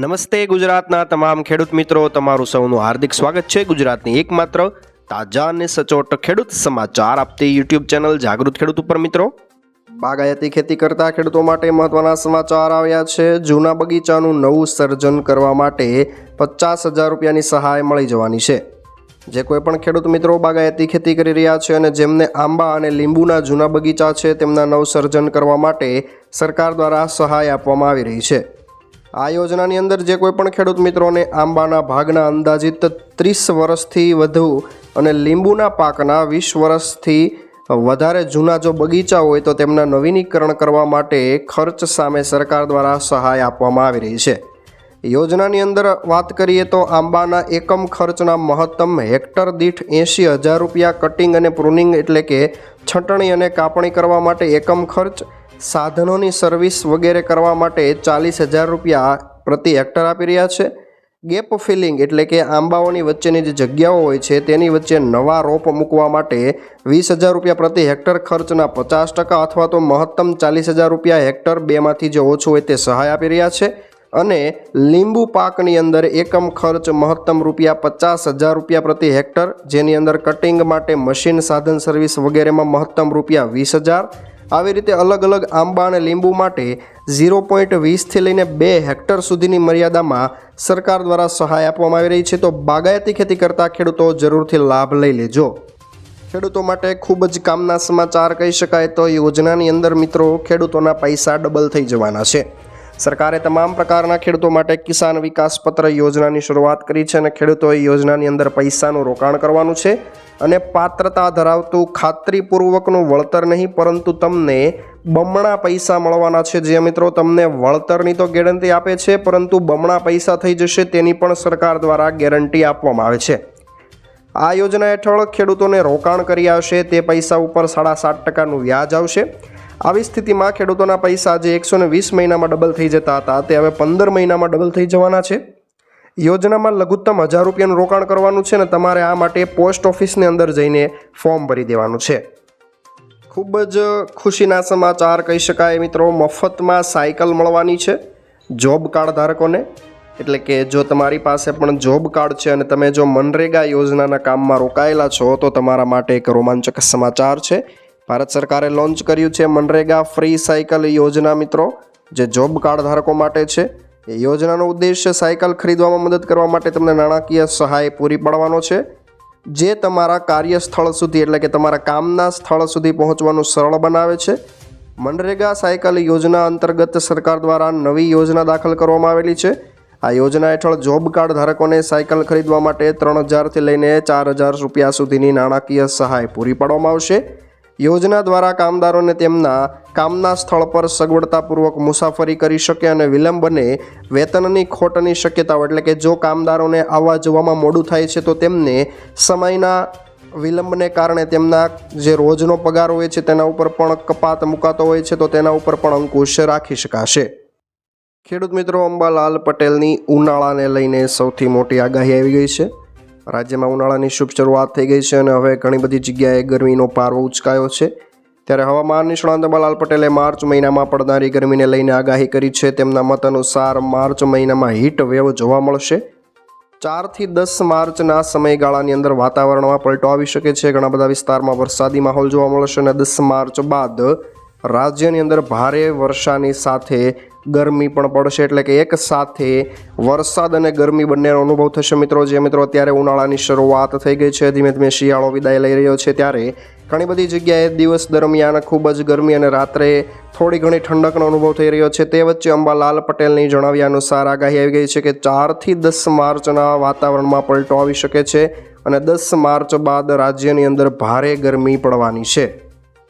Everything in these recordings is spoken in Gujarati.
નમસ્તે ગુજરાતના તમામ ખેડૂત મિત્રો, તમારું સૌનું હાર્દિક સ્વાગત છે ગુજરાતની એકમાત્ર તાજા અને સચોટ ખેડૂત સમાચાર આપતી યુટ્યુબ ચેનલ જાગૃત ખેડૂત ઉપર મિત્રો. બાગાયતી ખેતી કરતા ખેડૂતો માટે મહત્વના સમાચાર આવ્યા છે. જૂના બગીચાનું નવું સર્જન કરવા માટે પચાસ હજાર રૂપિયાની સહાય મળી જવાની છે. જે કોઈ પણ ખેડૂત મિત્રો બાગાયતી ખેતી કરી રહ્યા છે અને જેમને આંબા અને લીંબુના જૂના બગીચા છે, તેમના નવસર્જન કરવા માટે સરકાર દ્વારા સહાય આપવામાં આવી રહી છે. આ યોજનાની અંદર જે કોઈ પણ ખેડૂત મિત્રોને આંબાના ભાગના અંદાજિત ત્રીસ વર્ષથી વધુ અને લીંબુના પાકના વીસ વર્ષથી વધારે જૂના જો બગીચા હોય તો તેમના નવીનીકરણ કરવા માટે ખર્ચ સામે સરકાર દ્વારા સહાય આપવામાં આવી રહી છે. યોજનાની અંદર વાત કરીએ તો આંબાના એકમ ખર્ચના મહત્તમ હેક્ટર દીઠ એંશી હજાર રૂપિયા કટિંગ અને પ્રુનિંગ એટલે કે છટણી અને કાપણી કરવા માટે એકમ ખર્ચ સાધનોની સર્વિસ વગેરે કરવા માટે ચાલીસ હજાર રૂપિયા પ્રતિ હેક્ટર આપી રહ્યા છે. ગેપ ફિલિંગ એટલે કે આંબાઓની વચ્ચેની જે જગ્યાઓ હોય છે, તેની વચ્ચે નવા રોપ મૂકવા માટે વીસ હજાર રૂપિયા પ્રતિ હેક્ટર ખર્ચના પચાસ ટકા અથવા તો મહત્તમ ચાલીસ હજાર રૂપિયા હેક્ટર બેમાંથી જે ઓછું હોય તે સહાય આપી રહ્યા છે. અને લીંબુ પાકની અંદર એકમ ખર્ચ મહત્તમ રૂપિયા પચાસ હજાર રૂપિયા પ્રતિ હેક્ટર, જેની અંદર કટિંગ માટે મશીન સાધન સર્વિસ વગેરેમાં મહત્તમ રૂપિયા વીસ હજાર. આવી રીતે અલગ અલગ આંબા અને લીંબુ માટે ઝીરો પોઈન્ટ વીસથી લઈને બે હેક્ટર સુધીની મર્યાદામાં સરકાર દ્વારા સહાય આપવામાં આવી રહી છે. તો બાગાયતી ખેતી કરતા ખેડૂતો જરૂરથી લાભ લઈ લેજો. ખેડૂતો માટે ખૂબ જ કામના સમાચાર કહી શકાય તો યોજનાની અંદર મિત્રો ખેડૂતોના પૈસા ડબલ થઈ જવાના છે. સરકારે તમામ પ્રકારના ખેડૂતો માટે કિસાન વિકાસ પત્ર યોજનાની શરૂઆત કરી છે અને ખેડૂતોએ યોજનાની અંદર પૈસાનું રોકાણ કરવાનું છે અને પાત્રતા ધરાવતું ખાતરીપૂર્વકનું વળતર નહીં, પરંતુ તમને બમણા પૈસા મળવાના છે. જે મિત્રો તમને વળતરની તો ગેરંટી આપે છે, પરંતુ બમણા પૈસા થઈ જશે તેની પણ સરકાર દ્વારા ગેરંટી આપવામાં આવે છે. આ યોજના હેઠળ ખેડૂતોને રોકાણ કર્યા હશે, તે પૈસા ઉપર સાડા સાત ટકાનું વ્યાજ આવશે. આવી સ્થિતિમાં ખેડૂતોના પૈસા જે એકસો વીસ મહિનામાં ડબલ થઈ જતા હતા, તે હવે પંદર મહિનામાં ડબલ થઈ જવાના છે. યોજનામાં લઘુત્તમ હજાર રૂપિયાનું રોકાણ કરવાનું છે અને તમારે આ માટે પોસ્ટ ઓફિસની અંદર જઈને ફોર્મ ભરી દેવાનું છે. ખૂબ જ ખુશીના સમાચાર કહી શકાય મિત્રો, મફતમાં સાયકલ મળવાની છે જોબ કાર્ડ ધારકોને. એટલે કે જો તમારી પાસે પણ જોબ કાર્ડ છે અને તમે જો મનરેગા યોજનાના કામમાં રોકાયેલા છો, તો તમારા માટે એક રોમાંચક સમાચાર છે. ભારત સરકારે લોન્ચ કર્યું છે મનરેગા ફ્રી સાયકલ યોજના મિત્રો, જે જોબ કાર્ડ ધારકો માટે છે. એ યોજનાનો ઉદ્દેશ્ય સાયકલ ખરીદવામાં મદદ કરવા માટે તમને નાણાકીય સહાય પૂરી પાડવાનો છે. જે તમારા કાર્યસ્થળ સુધી, એટલે કે તમારા કામના સ્થળ સુધી પહોંચવાનું સરળ બનાવે છે. મનરેગા સાયકલ યોજના અંતર્ગત સરકાર દ્વારા નવી યોજના દાખલ કરવામાં આવેલી છે. આ યોજના હેઠળ જોબ કાર્ડ ધારકોને સાયકલ ખરીદવા માટે ત્રણ હજારથી લઈને ચાર હજાર રૂપિયા સુધીની નાણાકીય સહાય પૂરી પાડવામાં આવશે. યોજના દ્વારા કામદારોને તેમના કામના સ્થળ પર સગવડતાપૂર્વક મુસાફરી કરી શકે અને વિલંબ બને વેતનની ખોટની શક્યતાઓ, એટલે કે જો કામદારોને આવવા જવામાં મોડું થાય છે તો તેમને સમયના વિલંબને કારણે તેમના જે રોજનો પગાર હોય છે તેના ઉપર પણ કપાત મુકાતો હોય છે તો તેના ઉપર પણ અંકુશ રાખી શકાશે. ખેડૂત મિત્રો, અંબાલાલ પટેલની ઉનાળાને લઈને સૌથી મોટી આગાહી આવી ગઈ છે. રાજ્યમાં ઉનાળાની શુભ શરૂઆત થઈ ગઈ છે અને હવે ઘણી બધી જગ્યાએ ગરમીનો પારો ઉચકાયો છે. ત્યારે હવામાન નિષ્ણાંત અંબાલાલ પટેલે માર્ચ મહિનામાં પડનારી ગરમીને લઈને આગાહી કરી છે. તેમના મત અનુસાર માર્ચ મહિનામાં હીટ વેવ જોવા મળશે. ચારથી દસ માર્ચના સમયગાળાની અંદર વાતાવરણમાં પલટો આવી શકે છે. ઘણા બધા વિસ્તારમાં વરસાદી માહોલ જોવા મળશે અને દસ માર્ચ બાદ રાજ્યની અંદર ભારે વર્ષાની સાથે ગરમી પણ પડશે એટલે કે એક સાથે વરસાદ અને ગરમી બંનેનો અનુભવ થશે મિત્રો. જે મિત્રો અત્યારે ઉનાળાની શરૂઆત થઈ ગઈ છે, ધીમે ધીમે શિયાળો વિદાય લઈ રહ્યો છે ત્યારે ઘણી બધી જગ્યાએ દિવસ દરમિયાન ખૂબ જ ગરમી અને રાત્રે થોડી ઘણી ઠંડકનો અનુભવ થઈ રહ્યો છે. તે વચ્ચે અંબાલાલ પટેલની જણાવ્યા અનુસાર આગાહી આવી ગઈ છે કે ચારથી દસ માર્ચના વાતાવરણમાં પલટો આવી શકે છે અને દસ માર્ચ બાદ રાજ્યની અંદર ભારે ગરમી પડવાની છે.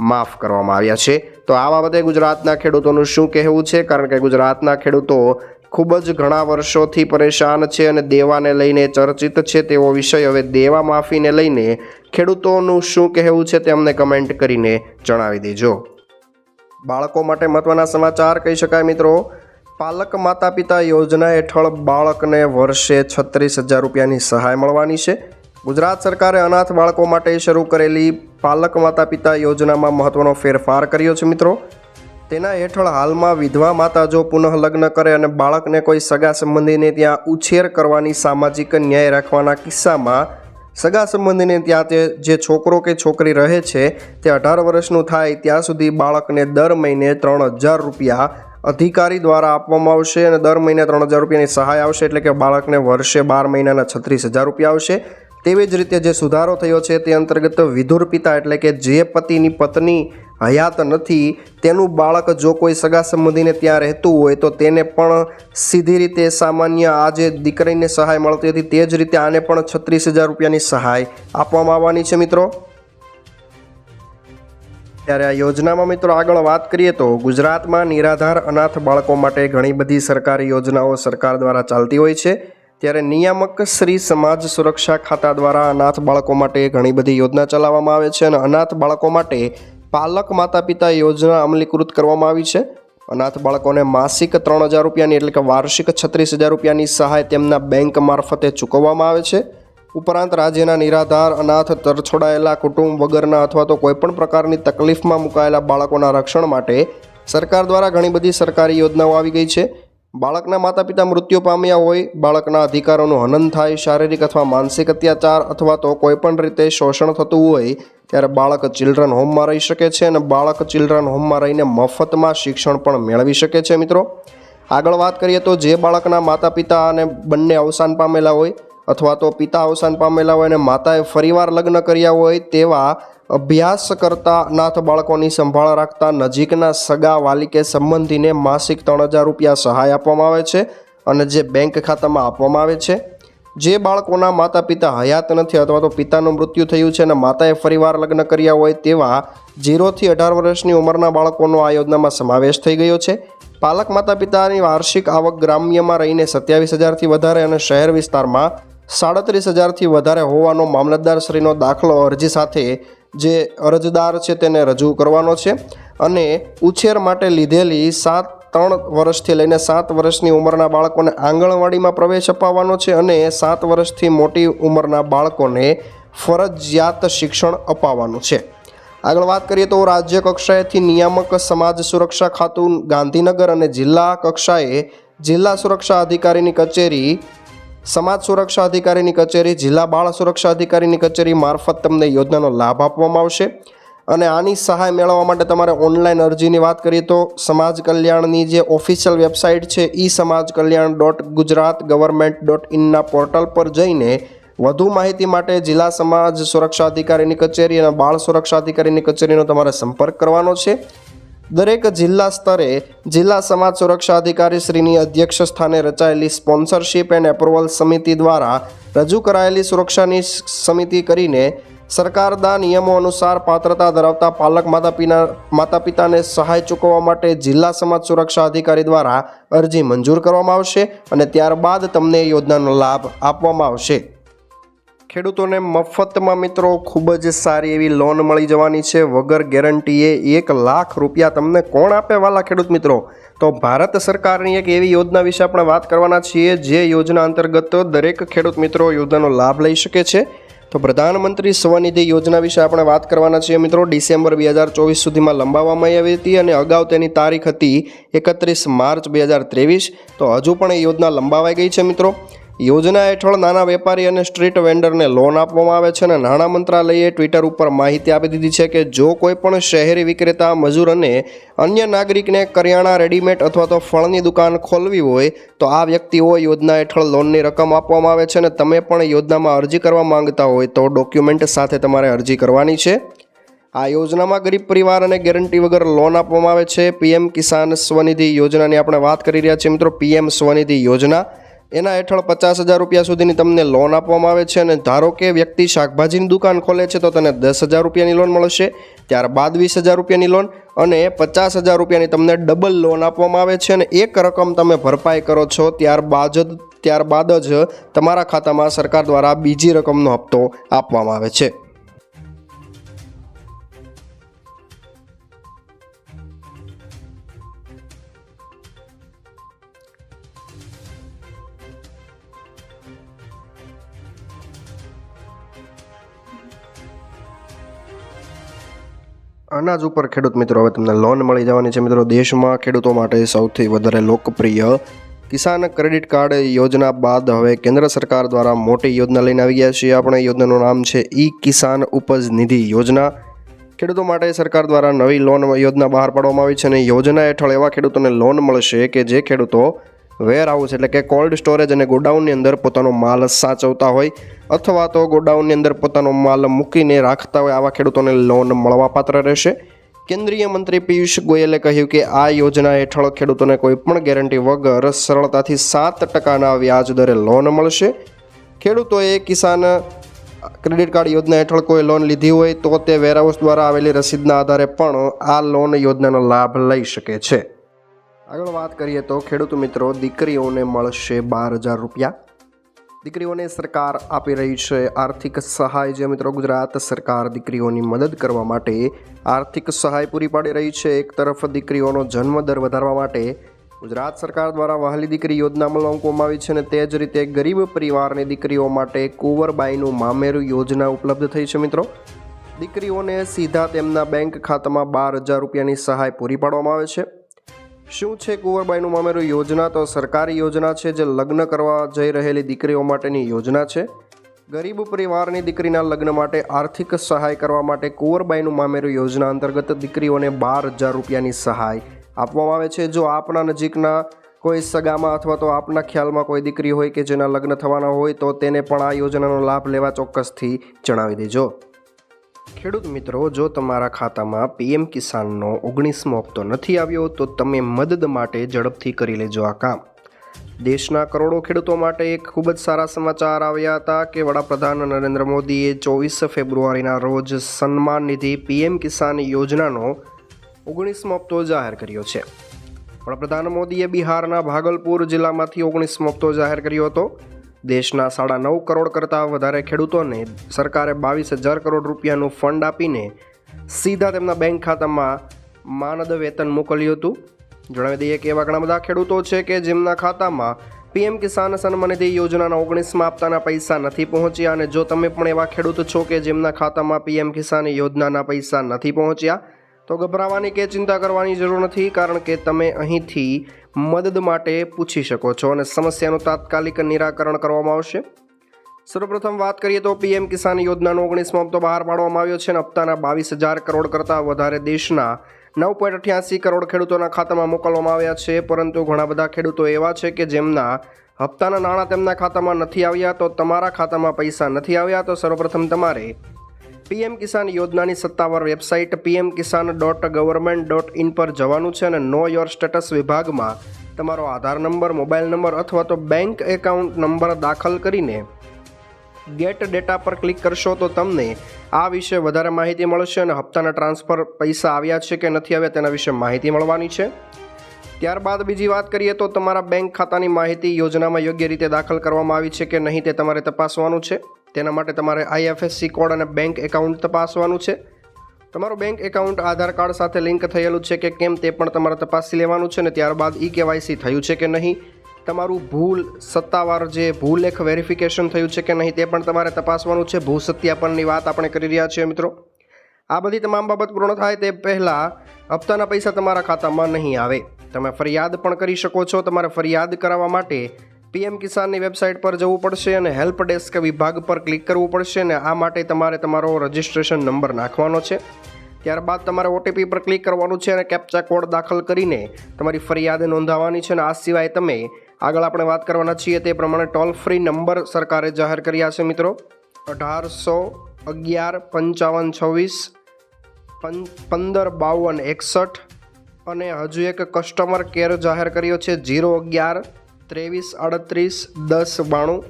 માફ કરવામાં આવ્યા છે. તો આ બાબતે ગુજરાતના ખેડૂતોનું શું કહેવું છે? કારણ કે ગુજરાતના ખેડૂતો ખૂબ જ ઘણા વર્ષોથી પરેશાન છે અને દેવાને લઈને ચર્ચિત છે તેવો વિષય હવે દેવા માફીને લઈને ખેડૂતોનું શું કહેવું છે તે અમને કમેન્ટ કરીને જણાવી દેજો. બાળકો માટે મહત્વના સમાચાર કહી શકાય મિત્રો. પાલક માતા પિતા યોજના હેઠળ બાળકને વર્ષે છત્રીસ હજાર રૂપિયાની સહાય મળવાની છે. ગુજરાત સરકારે અનાથ બાળકો માટે શરૂ કરેલી પાલક માતા પિતા યોજનામાં મહત્વનો ફેરફાર કર્યો છે મિત્રો. તેના હેઠળ હાલમાં વિધવા માતા જો પુનઃ લગ્ન કરે અને બાળકને કોઈ સગા સંબંધીને ત્યાં ઉછેર કરવાની સામાજિક ન્યાય રાખવાના કિસ્સામાં સગા સંબંધીને ત્યાં તે જે છોકરો કે છોકરી રહે છે તે અઢાર વર્ષનું થાય ત્યાં સુધી બાળકને દર મહિને ત્રણ હજાર રૂપિયા અધિકારી દ્વારા આપવામાં આવશે અને દર મહિને ત્રણ હજાર રૂપિયાની સહાય આવશે એટલે કે બાળકને વર્ષે બાર મહિનાના છત્રીસ હજાર રૂપિયા આવશે. તેવી જ રીતે જે સુધારો થયો છે તે અંતર્ગત વિધુર પિતા એટલે કે જે પતિની પત્ની હયાત નથી, તેનું બાળક જો કોઈ સગા સંબંધીને ત્યાં રહેતું હોય તો તેને પણ સીધી રીતે સામાન્ય આ જે દીકરીને સહાય મળતી હતી. તે જ રીતે આને પણ છત્રીસ હજાર રૂપિયાની સહાય આપવામાં આવવાની છે મિત્રો. ત્યારે આ યોજનામાં મિત્રો આગળ વાત કરીએ તો ગુજરાતમાં નિરાધાર અનાથ બાળકો માટે ઘણી બધી સરકારી યોજનાઓ સરકાર દ્વારા ચાલતી હોય છે. ત્યારે નિયામક શ્રી સમાજ સુરક્ષા ખાતા દ્વારા અનાથ બાળકો માટે ઘણી બધી યોજના ચલાવવામાં આવે છે અને અનાથ બાળકો માટે પાલક માતા પિતા યોજના અમલીકૃત કરવામાં આવી છે. અનાથ બાળકોને માસિક ત્રણ હજાર રૂપિયાની એટલે કે વાર્ષિક છત્રીસ હજાર રૂપિયાની સહાય તેમના બેંક મારફતે ચૂકવવામાં આવે છે. ઉપરાંત રાજ્યના નિરાધાર, અનાથ, તરછોડાયેલા કુટુંબ વગરના અથવા તો કોઈપણ પ્રકારની તકલીફમાં મુકાયેલા બાળકોના રક્ષણ માટે સરકાર દ્વારા ઘણી બધી સરકારી યોજનાઓ આવી ગઈ છે. બાળકના માતા પિતા મૃત્યુ પામ્યા હોય, બાળકના અધિકારોનું હનન થાય, શારીરિક અથવા માનસિક અત્યાચાર અથવા તો કોઈપણ રીતે શોષણ થતું હોય, ત્યારે બાળક ચિલ્ડ્રન હોમમાં રહી શકે છે અને બાળક ચિલ્ડ્રન હોમમાં રહીને મફતમાં શિક્ષણ પણ મેળવી શકે છે મિત્રો. આગળ વાત કરીએ તો જે બાળકના માતા પિતા અને બંને અવસાન પામેલા હોય અથવા તો પિતા અવસાન પામેલા હોય અને માતાએ ફરીવાર લગ્ન કર્યા હોય તેવા અભ્યાસ કરતા નાથ બાળકોની સંભાળ રાખતા નજીકના સગા વાલી કે સંબંધીને માસિક ત્રણ હજાર રૂપિયા સહાય આપવામાં આવે છે અને જે બેંક ખાતામાં આપવામાં આવે છે. જે બાળકોના માતા પિતા હયાત નથી અથવા તો પિતાનું મૃત્યુ થયું છે અને માતાએ ફરીવાર લગ્ન કર્યા હોય તેવા જીરોથી અઢાર વર્ષની ઉંમરના બાળકોનો આ યોજનામાં સમાવેશ થઈ ગયો છે. પાલક માતા પિતાની વાર્ષિક આવક ગ્રામ્યમાં રહીને સત્યાવીસ હજારથી વધારે અને શહેર વિસ્તારમાં સાડત્રીસ હજારથી વધારે હોવાનો મામલતદારશ્રીનો દાખલો અરજી સાથે જે અરજદાર છે તેને રજૂ કરવાનો છે અને ઉછેર માટે લીધેલી સાત, ત્રણ વર્ષથી લઈને સાત વર્ષની ઉંમરના બાળકોને આંગણવાડીમાં પ્રવેશ અપાવવાનો છે અને સાત વર્ષથી મોટી ઉંમરના બાળકોને ફરજિયાત શિક્ષણ અપાવવાનું છે. આગળ વાત કરીએ તો રાજ્ય કક્ષાએથી નિયામક સમાજ સુરક્ષા ખાતું ગાંધીનગર અને જિલ્લા કક્ષાએ જિલ્લા સુરક્ષા અધિકારીની કચેરી સમાજ સુરક્ષા અધિકારીની કચેરી, જિલ્લા બાળ સુરક્ષા અધિકારીની કચેરી મારફત તમને યોજનાનો લાભ આપવામાં આવશે. અને આની સહાય મેળવવા માટે તમારે ઓનલાઈન અરજીની વાત કરીએ તો સમાજ કલ્યાણની જે ઓફિશિયલ વેબસાઇટ છે, e Samaj Kalyan dot Gujarat government dot ઇનના portal પર જઈને વધુ માહિતી માટે જિલ્લા સમાજ સુરક્ષા અધિકારીની કચેરી અને બાળ સુરક્ષા અધિકારીની કચેરીનો તમારે સંપર્ક કરવાનો છે. દરેક જિલ્લા સ્તરે જિલ્લા સમાજ સુરક્ષા અધિકારી શ્રીની અધ્યક્ષ સ્થાને રચાયેલી સ્પોન્સરશિપ એન્ડ એપ્રુવલ સમિતિ દ્વારા રજૂ કરાયેલી સુરક્ષાની સમિતિ કરીને સરકારના નિયમો અનુસાર પાત્રતા ધરાવતા પાલક માતા પિતા માતા પિતાને સહાય ચૂકવવા માટે જિલ્લા સમાજ સુરક્ષા અધિકારી દ્વારા અરજી મંજૂર કરવામાં આવશે અને ત્યારબાદ તમને યોજનાનો લાભ આપવામાં આવશે. ખેડૂતોને મફતમાં મિત્રો ખૂબ જ સારી એવી લોન મળી જવાની છે. વગર ગેરંટીએ એક લાખ રૂપિયા તમને કોણ આપે વાલા ખેડૂત મિત્રો? તો ભારત સરકારની એક એવી યોજના વિશે આપણે વાત કરવાના છીએ, જે યોજના અંતર્ગત દરેક ખેડૂત મિત્રો યોજનાનો લાભ લઈ શકે છે. તો પ્રધાનમંત્રી સ્વનિધિ યોજના વિશે આપણે વાત કરવાના છીએ મિત્રો. ડિસેમ્બર બે હજાર ચોવીસ સુધીમાં લંબાવવામાં આવી હતી અને અગાઉ તેની તારીખ હતી એકત્રીસ માર્ચ બે હજાર ત્રેવીસ. તો હજુ પણ એ યોજના લંબાવાઈ ગઈ છે મિત્રો. યોજના હેઠળ નાના વેપારી અને સ્ટ્રીટ વેન્ડરને લોન આપવામાં આવે છે અને નાણાં મંત્રાલયે ટ્વિટર ઉપર માહિતી આપી દીધી છે કે જો કોઈ પણ શહેરી વિક્રેતા, મજૂર અને અન્ય નાગરિકને કરિયાણા રેડીમેડ અથવા તો ફળની દુકાન ખોલવી હોય, તો આ વ્યક્તિઓ યોજના હેઠળ લોનની રકમ આપવામાં આવે છે અને તમે પણ યોજનામાં અરજી કરવા માંગતા હોય તો ડોક્યુમેન્ટ સાથે તમારે અરજી કરવાની છે. આ યોજનામાં ગરીબ પરિવાર અને ગેરંટી વગર લોન આપવામાં આવે છે. પીએમ કિસાન સ્વનિધિ યોજનાની આપણે વાત કરી રહ્યા છીએ મિત્રો. પીએમ સ્વનિધિ યોજના. એના હેઠળ પચાસ હજાર રૂપિયા સુધીની તમને લોન આપવામાં આવે છે અને ધારો કે વ્યક્તિ શાકભાજીની દુકાન ખોલે છે તો તને દસ હજાર રૂપિયાની લોન મળશે, ત્યારબાદ વીસ હજાર રૂપિયાની લોન અને પચાસ હજાર રૂપિયાની તમને ડબલ લોન આપવામાં આવે છે અને એક રકમ તમે ભરપાઈ કરો છો, ત્યારબાદ જ ત્યારબાદ જ તમારા ખાતામાં સરકાર દ્વારા બીજી રકમનો હપ્તો આપવામાં આવે છે. અનાજ ઉપર ખેડૂત મિત્રો, હવે તમને લોન મળી જવાની છે મિત્રો. દેશમાં ખેડૂતો માટે સૌથી વધારે લોકપ્રિય કિસાન ક્રેડિટ કાર્ડ યોજના બાદ હવે કેન્દ્ર સરકાર દ્વારા મોટી યોજના લઈને આવી ગયા છીએ. આપણે યોજનાનું નામ છે ઈ કિસાન ઉપજ નિધિ યોજના. ખેડૂતો માટે સરકાર દ્વારા નવી લોન યોજના બહાર પાડવામાં આવી છે અને યોજના હેઠળ એવા ખેડૂતોને લોન મળશે કે જે ખેડૂતો વેર હાઉસ એટલે કે કોલ્ડ સ્ટોરેજ અને ગોડાઉનની અંદર પોતાનો માલ સાચવતા હોય અથવા તો ગોડાઉનની અંદર પોતાનો માલ મૂકીને રાખતા હોય આવા ખેડૂતોને લોન મળવાપાત્ર રહેશે. કેન્દ્રીય મંત્રી પિયુષ ગોયલે કહ્યું કે આ યોજના હેઠળ ખેડૂતોને કોઈપણ ગેરંટી વગર સરળતાથી સાત ટકાના વ્યાજ દરે લોન મળશે. ખેડૂતોએ કિસાન ક્રેડિટ કાર્ડ યોજના હેઠળ કોઈ લોન લીધી હોય તો તે વેરહાઉસ દ્વારા આવેલી રસીદના આધારે પણ આ લોન યોજનાનો લાભ લઈ શકે છે. આગળ વાત કરીએ તો ખેડૂત મિત્રો દીકરીઓને મળશે બાર હજાર રૂપિયા. દીકરીઓને સરકાર આપી રહી છે આર્થિક સહાય. જે મિત્રો ગુજરાત સરકાર દીકરીઓની મદદ કરવા માટે આર્થિક સહાય પૂરી પાડી રહી છે. એક તરફ દીકરીઓનો જન્મ દર વધારવા માટે ગુજરાત સરકાર દ્વારા વહાલી દીકરી યોજના અમલમાં આવી છે અને તે જ રીતે ગરીબ પરિવારની દીકરીઓ માટે કુંવરબાઈનું મામેરું યોજના ઉપલબ્ધ થઈ છે મિત્રો. દીકરીઓને સીધા તેમના બેંક ખાતામાં બાર હજાર રૂપિયાની સહાય પૂરી પાડવામાં આવે છે. શું છે કુંવરબાઈનું મામેરું યોજના? તો સરકારી યોજના છે જે લગ્ન કરવા જઈ રહેલી દીકરીઓ માટેની યોજના છે. ગરીબ પરિવારની દીકરીના લગ્ન માટે આર્થિક સહાય કરવા માટે કુંવરબાઈનું મામેરું યોજના અંતર્ગત દીકરીઓને બાર હજાર રૂપિયાની સહાય આપવામાં આવે છે. જો આપના નજીકના કોઈ સગામાં અથવા તો આપના ખ્યાલમાં કોઈ દીકરી હોય કે જેના લગ્ન થવાના હોય તો તેને પણ આ યોજનાનો લાભ લેવા ચોક્કસથી જણાવી દેજો. ખેડૂત મિત્રો, જો તમારા ખાતામાં પીએમ કિસાનનો ઓગણીસમો હપ્તો નથી આવ્યો, તો તમે મદદ માટે ઝડપથી કરી લેજો આ કામ. દેશના કરોડો ખેડૂતો માટે એક ખૂબ જ સારા સમાચાર આવ્યા હતા કે વડાપ્રધાન નરેન્દ્ર મોદીએ ચોવીસ ફેબ્રુઆરીના રોજ સન્માન નિધિ પીએમ કિસાન યોજનાનો ઓગણીસમો હપ્તો જાહેર કર્યો છે. વડાપ્રધાન મોદીએ બિહારના ભાગલપુર જિલ્લામાંથી ઓગણીસમો હપ્તો જાહેર કર્યો હતો. દેશના સાડા નવ કરોડ કરતાં વધારે ખેડૂતોને સરકારે બાવીસ હજાર કરોડ રૂપિયાનું ફંડ આપીને સીધા તેમના બેંક ખાતામાં માનદ વેતન મોકલ્યું હતું. જણાવી દઈએ કે એવા ઘણા બધા ખેડૂતો છે કે જેમના ખાતામાં પીએમ કિસાન સન્માનિધિ યોજનાના ઓગણીસમાં આપતાના પૈસા નથી પહોંચ્યા અને જો તમે પણ એવા ખેડૂત છો કે જેમના ખાતામાં પીએમ કિસાન યોજનાના પૈસા નથી પહોંચ્યા તો ગભરાવાની કે ચિંતા કરવાની જરૂર નથી, કારણ કે તમે અહીંથી મદદ માટે પૂછી શકો છો અને સમસ્યાનું તાત્કાલિક નિરાકરણ કરવામાં આવશે. સર્વપ્રથમ વાત કરીએ તો પીએમ કિસાન યોજનાનો ઓગણીસમો હપ્તો બહાર પાડવામાં આવ્યો છે અને હપ્તાના બાવીસ હજાર કરોડ કરતાં વધારે દેશના નવ પોઈન્ટ અઠ્યાસી કરોડ ખેડૂતોના ખાતામાં મોકલવામાં આવ્યા છે. પરંતુ ઘણા બધા ખેડૂતો એવા છે કે જેમના હપ્તાના નાણાં તેમના ખાતામાં નથી આવ્યા, તો તમારા ખાતામાં પૈસા નથી આવ્યા, તો સર્વપ્રથમ તમારે પીએમ કિસાન યોજનાની સત્તાવાર website PM Kisan dot government dot in પર જવાનું છે અને નો યોર સ્ટેટસ વિભાગમાં તમારો આધાર નંબર, મોબાઈલ નંબર અથવા તો બેંક એકાઉન્ટ નંબર દાખલ કરીને ગેટ ડેટા પર ક્લિક કરશો તો તમને આ વિશે વધારે માહિતી મળશે અને હપ્તાના ટ્રાન્સફર પૈસા આવ્યા છે કે નથી આવ્યા તેના વિશે માહિતી મળવાની છે. ત્યારબાદ બીજી વાત કરીએ તો તમારા બેંક ખાતાની માહિતી યોજનામાં યોગ્ય રીતે દાખલ કરવામાં આવી છે કે નહીં તે તમારે તપાસવાનું છે. તેના માટે તમારે આઈએફએસસી કોડ અને બેંક એકાઉન્ટ તપાસવાનું છે. તમારું બેંક એકાઉન્ટ, આધાર કાર્ડ સાથે લિંક થયેલું છે કે કેમ તે પણ તમારે તપાસી લેવાનું છે અને ત્યારબાદ ઈ કેવાયસી થયું છે કે નહીં. તમારું ભૂલ, સત્તાવાર જે ભૂલેખ વેરિફિકેશન થયું છે કે નહીં તે પણ તમારે તપાસવાનું છે. ભૂ સત્યાપનની વાત આપણે કરી રહ્યા છીએ મિત્રો. આ બધી તમામ બાબત પૂર્ણ થાય તે પહેલાં હપ્તાના પૈસા તમારા ખાતામાં નહીં આવે. તમે ફરિયાદ પણ કરી શકો છો. તમારે ફરિયાદ કરાવવા માટે પીએમ કિસાનની વેબસાઇટ પર જવું પડશે અને હેલ્પ ડેસ્ક વિભાગ પર ક્લિક કરવું પડશે અને આ માટે તમારે તમારો રજિસ્ટ્રેશન નંબર નાખવાનો છે. ત્યારબાદ તમારે ઓટીપી પર ક્લિક કરવાનું છે અને કેપ્ચા કોડ દાખલ કરીને તમારી ફરિયાદ નોંધાવવાની છે અને આ સિવાય તમે આગળ આપણે વાત કરવાના છીએ તે પ્રમાણે ટોલ ફ્રી નંબર સરકારે જાહેર કર્યા છે મિત્રો. અઢારસો અગિયાર પંચાવન છવ્વીસ પંદર બાવન એકસઠ અને હજુ એક કસ્ટમર કેર જાહેર કર્યો છે. જીરો અગિયાર ત્રેવીસ આડત્રીસ દસ બાણું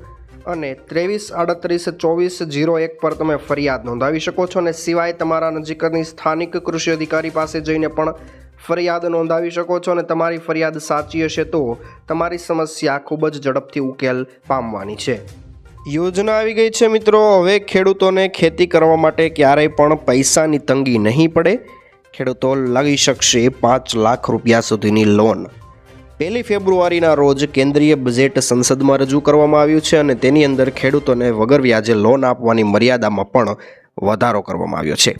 અને ત્રેવીસ આડત્રીસ ચોવીસ જીરો એક પર તમે ફરિયાદ નોંધાવી શકો છો અને સિવાય તમારા નજીકની સ્થાનિક કૃષિ અધિકારી પાસે જઈને પણ ફરિયાદ નોંધાવી શકો છો અને તમારી ફરિયાદ સાચી હશે તો તમારી સમસ્યા ખૂબ જ ઝડપથી ઉકેલ પામવાની છે. યોજના આવી ગઈ છે મિત્રો. હવે ખેડૂતોને ખેતી કરવા માટે ક્યારેય પણ પૈસાની તંગી નહીં પડે. ખેડૂતો લઈ શકશે પાંચ લાખ રૂપિયા સુધીની લોન. પહેલી ફેબ્રુઆરીના રોજ કેન્દ્રીય બજેટ સંસદમાં રજૂ કરવામાં આવ્યું છે અને તેની અંદર ખેડૂતોને વગર વ્યાજે લોન આપવાની મર્યાદામાં પણ વધારો કરવામાં આવ્યો છે.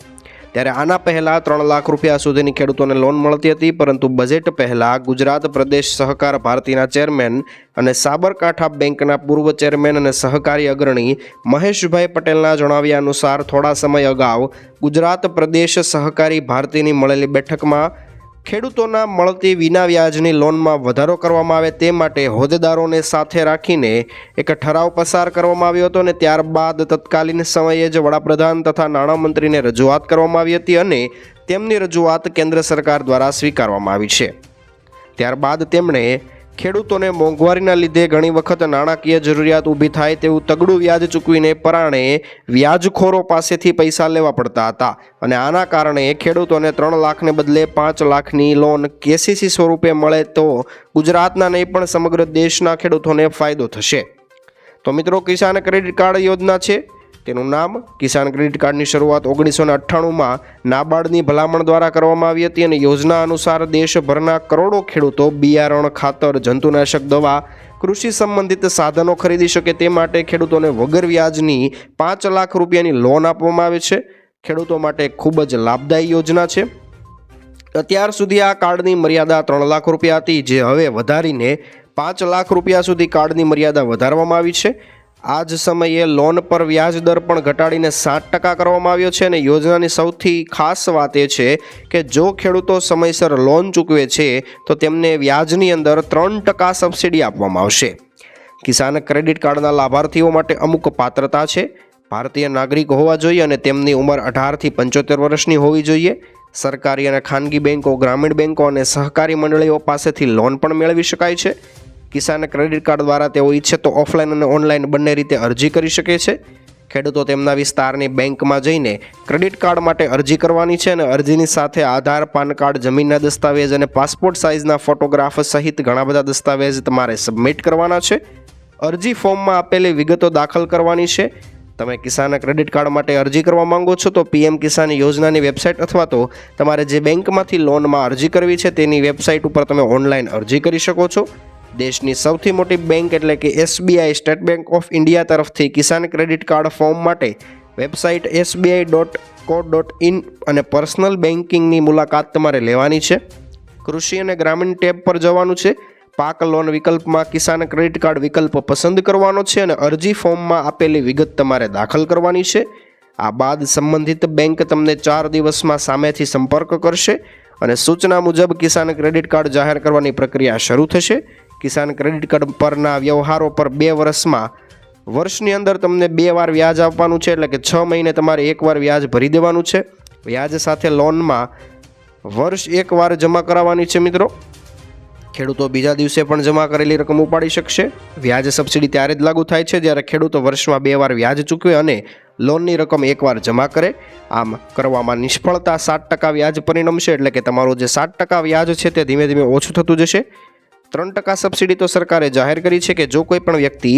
ત્યારે આના પહેલાં ત્રણ લાખ રૂપિયા સુધીની ખેડૂતોને લોન મળતી હતી, પરંતુ બજેટ પહેલાં ગુજરાત પ્રદેશ સહકાર ભારતીના ચેરમેન અને સાબરકાંઠા બેંકના પૂર્વ ચેરમેન અને સહકારી અગ્રણી મહેશભાઈ પટેલના જણાવ્યા અનુસાર થોડા સમય અગાઉ ગુજરાત પ્રદેશ સહકારી ભારતીની મળેલી બેઠકમાં ખેડૂતોના મળતી વિના વ્યાજની લોનમાં વધારો કરવામાં આવે તે માટે હોદ્દેદારોને સાથે રાખીને એક ઠરાવ પસાર કરવામાં આવ્યો હતો અને ત્યારબાદ તત્કાલીન સમયે જ વડાપ્રધાન તથા નાણામંત્રીને રજૂઆત કરવામાં આવી હતી અને તેમની રજૂઆત કેન્દ્ર સરકાર દ્વારા સ્વીકારવામાં આવી છે. ત્યારબાદ તેમણે ખેડૂતોને મોંઘવારીના લીધે ઘણી વખત નાણાકીય જરૂરિયાત ઊભી થાય તેવું તગડું વ્યાજ ચૂકવીને પરાણે વ્યાજખોરો પાસેથી પૈસા લેવા પડતા હતા. અને આના કારણે ખેડૂતોને ત્રણ લાખને બદલે પાંચ લાખની લોન કેસીસી સ્વરૂપે મળે તો ગુજરાતના નહીં પણ સમગ્ર દેશના ખેડૂતોને ફાયદો થશે. તો મિત્રો, કિસાન ક્રેડિટ કાર્ડ યોજના છે? તેનું નામ કિસાન ક્રેડિટ કાર્ડની શરૂઆત ઓગણીસો ને અઠ્ઠાણુંમાં નાબાર્ડની ભલામણ દ્વારા કરવામાં આવી હતી અને યોજના અનુસાર દેશભરના કરોડો ખેડૂતો બિયારણ, ખાતર, જંતુનાશક દવા, કૃષિ સંબંધિત સાધનો ખરીદી શકે તે માટે ખેડૂતોને વગર વ્યાજની પાંચ લાખ રૂપિયાની લોન આપવામાં આવે છે. ખેડૂતો માટે ખૂબ જ લાભદાયી યોજના છે. અત્યાર સુધી આ કાર્ડની મર્યાદા ત્રણ લાખ રૂપિયા હતી, જે હવે વધારીને પાંચ લાખ રૂપિયા સુધી કાર્ડની મર્યાદા વધારવામાં આવી છે. આ જ સમયે લોન પર વ્યાજ દર પણ ઘટાડીને સાત ટકા કરવામાં આવ્યો છે અને યોજનાની સૌથી ખાસ વાત એ છે કે જો ખેડૂતો સમયસર લોન ચૂકવે છે, તો તેમને વ્યાજની અંદર ત્રણ ટકા સબસિડી આપવામાં આવશે. કિસાન ક્રેડિટ કાર્ડના લાભાર્થીઓ માટે અમુક પાત્રતા છે. ભારતીય નાગરિક હોવા જોઈએ અને તેમની ઉંમર અઢારથી પંચોતેર વર્ષની હોવી જોઈએ. સરકારી અને ખાનગી બેન્કો ગ્રામીણ બેન્કો અને સહકારી મંડળીઓ પાસેથી લોન પણ મેળવી શકાય છે. કિસાન ક્રેડિટ કાર્ડ દ્વારા તેઓ ઈચ્છે તો ઓફલાઈન અને ઓનલાઈન બંને રીતે અરજી કરી શકે છે. ખેડૂતો તેમના વિસ્તારની બેંકમાં જઈને ક્રેડિટ કાર્ડ માટે અરજી કરવાની છે અને અરજીની સાથે આધાર, પાન કાર્ડ, જમીનના દસ્તાવેજ અને પાસપોર્ટ સાઇઝના ફોટોગ્રાફ સહિત ઘણા બધા દસ્તાવેજ તમારે સબમિટ કરવાના છે. અરજી ફોર્મમાં આપેલી વિગતો દાખલ કરવાની છે. તમે કિસાન ક્રેડિટ કાર્ડ માટે અરજી કરવા માંગો છો તો પીએમ કિસાન યોજનાની વેબસાઇટ અથવા તો તમારે જે બેંકમાંથી લોનમાં અરજી કરવી છે તેની વેબસાઇટ ઉપર તમે ઓનલાઈન અરજી કરી શકો છો. દેશની સૌથી મોટી બેંક એટલે કે SBI State Bank of India તરફથી કિસાન ક્રેડિટ કાર્ડ ફોર્મ માટે website SBI dot co dot in અને પર્સનલ બેન્કિંગની મુલાકાત તમારે લેવાની છે. કૃષિ અને ગ્રામીણ ટેબ પર જવાનું છે. પાક લોન વિકલ્પમાં કિસાન ક્રેડિટ કાર્ડ વિકલ્પ પસંદ કરવાનો છે અને અરજી ફોર્મમાં આપેલી વિગત તમારે દાખલ કરવાની છે. આ બાદ સંબંધિત બેંક તમને ચાર દિવસમાં સામેથી સંપર્ક કરશે અને સૂચના મુજબ કિસાન ક્રેડિટ કાર્ડ જાહેર કરવાની પ્રક્રિયા શરૂ થશે. કિસાન ક્રેડિટ કાર્ડ પરના વ્યવહારો પર બે વર્ષમાં વર્ષની અંદર તમને બે વાર વ્યાજ આપવાનું છે, એટલે કે છ મહિને તમારે એકવાર વ્યાજ ભરી દેવાનું છે. વ્યાજ સાથે લોનમાં વર્ષ એકવાર જમા કરાવવાની છે મિત્રો. ખેડૂતો બીજા દિવસે પણ જમા કરેલી રકમ ઉપાડી શકશે. વ્યાજ સબસિડી ત્યારે જ લાગુ થાય છે, જ્યારે ખેડૂતો વર્ષમાં બે વાર વ્યાજ ચૂકવે અને લોનની રકમ એકવાર જમા કરે. આમ કરવામાં નિષ્ફળતા સાત ટકા વ્યાજ પરિણમશે, એટલે કે તમારું જે સાત ટકા વ્યાજ છે તે ધીમે ધીમે ઓછું થતું જશે. ત્રણ ટકા સબસિડી તો સરકારે જાહેર કરી છે કે જો કોઈ પણ વ્યક્તિ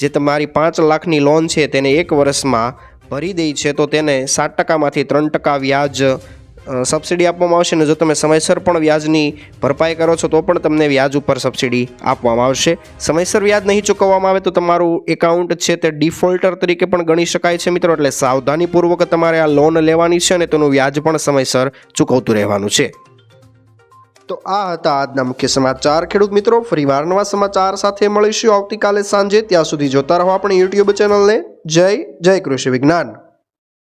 જે તમારી પાંચ લાખની લોન છે તેને એક વર્ષમાં ભરી દે છે, તો તેને સાત ટકામાંથી ત્રણ ટકા વ્યાજ સબસિડી આપવામાં આવશે અને જો તમે સમયસર પણ વ્યાજની ભરપાઈ કરો છો, તો પણ તમને વ્યાજ ઉપર સબસિડી આપવામાં આવશે. સમયસર વ્યાજ નહીં ચૂકવવામાં આવે તો તમારું એકાઉન્ટ છે તે ડિફોલ્ટર તરીકે પણ ગણી શકાય છે મિત્રો, એટલે સાવધાનીપૂર્વક તમારે આ લોન લેવાની છે અને તેનું વ્યાજ પણ સમયસર ચૂકવતું રહેવાનું છે. તો આ હતા આજના મુખ્ય સમાચાર. ખેડૂત મિત્રો ફરીવાર નવા સમાચાર સાથે મળીશું આવતીકાલે સાંજે. ત્યાં સુધી જોતા રહો આપણી યુટ્યુબ ચેનલને. જય જય કૃષિ વિજ્ઞાન.